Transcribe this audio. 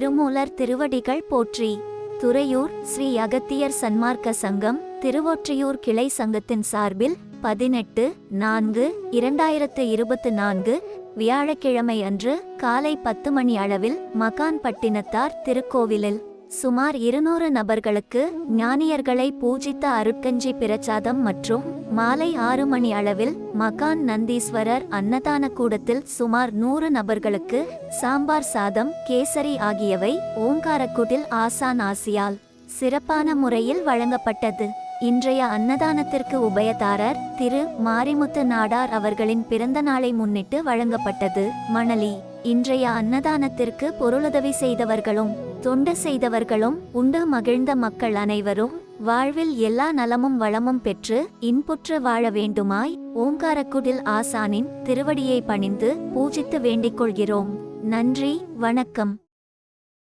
திருமூலர் திருவடிகள் போற்றி. துறையூர் ஸ்ரீ அகத்தியர் சன்மார்க்க சங்கம் திருவொற்றியூர் கிளை சங்கத்தின் சார்பில் பதினெட்டு நான்கு இரண்டாயிரத்து இருபத்து நான்கு வியாழக்கிழமை அன்று காலை பத்து மணி அளவில் மகான் பட்டினத்தார் திருக்கோவிலில். சுமார் இருநூறு நபர்களுக்கு ஞானியர்களை பூஜித்த அருட்கஞ்சி பிரச்சாதம் மற்றும் மாலை ஆறு மணி அளவில் மகான் நந்தீஸ்வரர் அன்னதான கூடத்தில் சுமார் நூறு நபர்களுக்கு சாம்பார் சாதம் கேசரி ஆகியவை ஓங்காரக்குடில் ஆசான் ஆசியால் சிறப்பான முறையில் வழங்கப்பட்டது. இன்றைய அன்னதானத்திற்கு உபயதாரர் திரு மாரிமுத்து நாடார் அவர்களின் பிறந்த நாளை முன்னிட்டு வழங்கப்பட்டது. மணலி இன்றைய அன்னதானத்திற்கு பொருளுதவி செய்தவர்களும் தொண்டு செய்தவர்களும் உண்டு மகிழ்ந்த மக்கள் அனைவரும் வாழ்வில் எல்லா நலமும் வளமும் பெற்று இன்புற்று வாழ வேண்டுமாய் ஓங்காரக்குடில் ஆசானின் திருவடியை பணிந்து பூஜித்து வேண்டிக் கொள்கிறோம். நன்றி வணக்கம்.